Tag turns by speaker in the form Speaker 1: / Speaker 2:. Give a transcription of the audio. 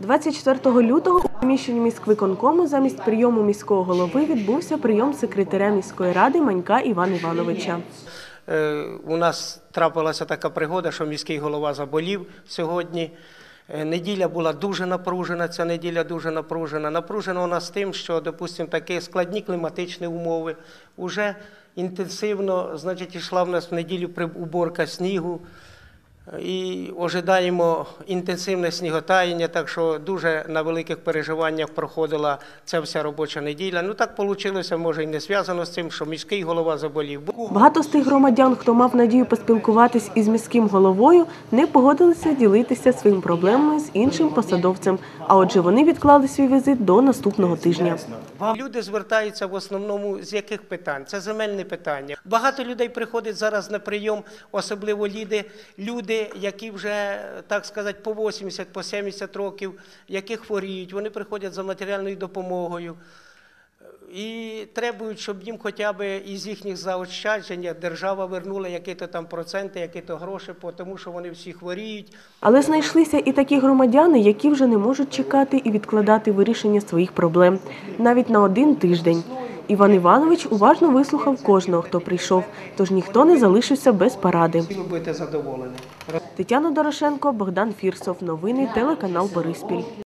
Speaker 1: 24 лютого у приміщенні міськвиконкому замість прийому міського голови відбувся прийом секретаря міської ради Манька Івана Івановича.
Speaker 2: Е, У нас трапилася така пригода, що міський голова заболів сьогодні. Е, Неділя була дуже напружена, ця неділя дуже напружена. Напружена вона з тим, що, допустимо, такі складні кліматичні умови. Уже інтенсивно, значить, йшла в нас в неділю уборка снігу. І ожидаємо інтенсивне сніготаяння, так що дуже на великих переживаннях проходила ця вся робоча неділя. Ну так вийшло, може і не зв'язано з цим, що міський голова заболів.
Speaker 1: Багато з тих громадян, хто мав надію поспілкуватись із міським головою, не погодилися ділитися своїми проблемами з іншим посадовцем. А отже, вони відклали свій візит до наступного тижня.
Speaker 2: Люди звертаються в основному з яких питань? Це земельне питання. Багато людей приходять зараз на прийом, особливо люди, які вже так сказати, по 80, по 70 років, які хворіють, вони приходять за матеріальною допомогою. І требують, щоб їм хоча б із їхніх заощаджень держава вернула які-то там проценти, які-то гроші, тому що вони всі хворіють.
Speaker 1: Але знайшлися і такі громадяни, які вже не можуть чекати і відкладати вирішення своїх проблем навіть на один тиждень. Іван Іванович уважно вислухав кожного, хто прийшов, тож ніхто не залишився без поради.
Speaker 2: Ви будете задоволені.
Speaker 1: Тетяна Дорошенко, Богдан Фірсов. Новини телеканал Бориспіль.